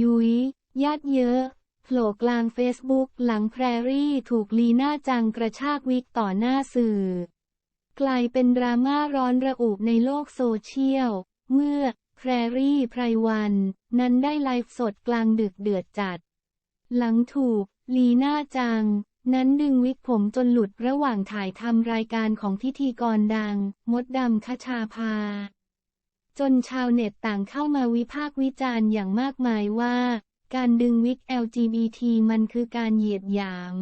ยุย้ยญาติเยอะโผล่กลางเฟซบุ๊กหลังแพรรี่ถูกลีน่าจังกระชากวิกต่อหน้าสื่อ กลายเป็นดราม่าร้อนระอุในโลกโซเชียล เมื่อแพรรี่ไพรวัน นั้นได้ไลฟ์สดกลางดึกเดือดจัด หลังถูก ลีน่าจัง นั้นดึงวิกผมจนหลุดระหว่างถ่ายทำรายการของพิธีกรดัง มดดำคชาภา จนชาวเน็ตต่างเข้ามาวิพากษ์วิจารณ์อย่างมากมายว่า การดึงวิก LGBT มันคือการเหยียดหยาม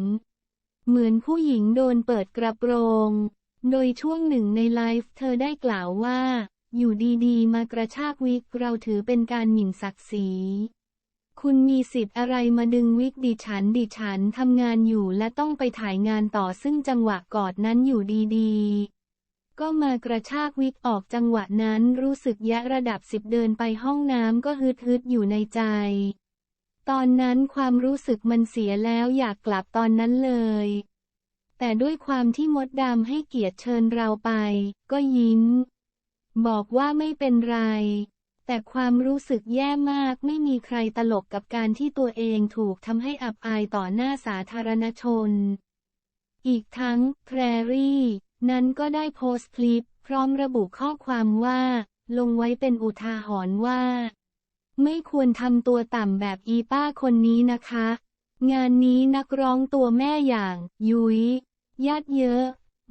เหมือนผู้หญิงโดนเปิดกระโปรง โดยช่วงหนึ่งในไลฟ์เธอได้กล่าวว่า อยู่ดีๆ มากระชากวิกเราถือเป็นการหมิ่นศักดิ์ศรีคุณมีสิทธิ์อะไรมาดึงวิกดิฉันดิฉันทำงานอยู่และต้องไปถ่ายงานต่อซึ่งจังหวะกอดนั้นอยู่ดีๆ ก็มากระชากวิกออกจังหวะนั้นรู้สึกแยะระดับสิบเดินไปห้องน้ำก็ฮึดฮึดอยู่ในใจ ตอนนั้นความรู้สึกมันเสียแล้วอยากกลับตอนนั้นเลย แต่ด้วยความที่มดดำให้เกียรติเชิญเราไป ก็ยิ้ม บอกว่าไม่เป็นไร แต่ความรู้สึกแย่มากไม่มีใครตลกกับการที่ตัวเองถูกทำให้อับอายต่อหน้าสาธารณชน อีกทั้งแพรรี่ นั้นก็ได้โพสต์คลิป พร้อมระบุข้อความว่า ลงไว้เป็นอุทาหรณ์ว่า ไม่ควรทำตัวต่ำแบบอีป้าคนนี้นะคะ งานนี้นักร้องตัวแม่อย่าง ยุย้ยญาติเยอะ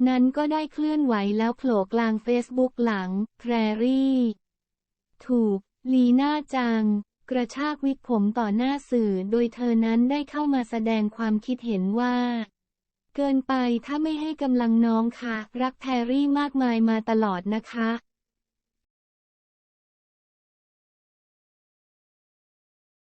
นั้นก็ได้เคลื่อนไหวแล้วโผล่กลางเฟซบุ๊กหลัง แพรรี่ ถูก ลีน่าจัง กระชากวิกผมต่อหน้าสื่อโดยเธอนั้นได้เข้ามาแสดงความคิดเห็นว่า เกินไปถ้าไม่ให้กำลังน้องค่ะ รักแพรรี่มากมายมาตลอดนะคะ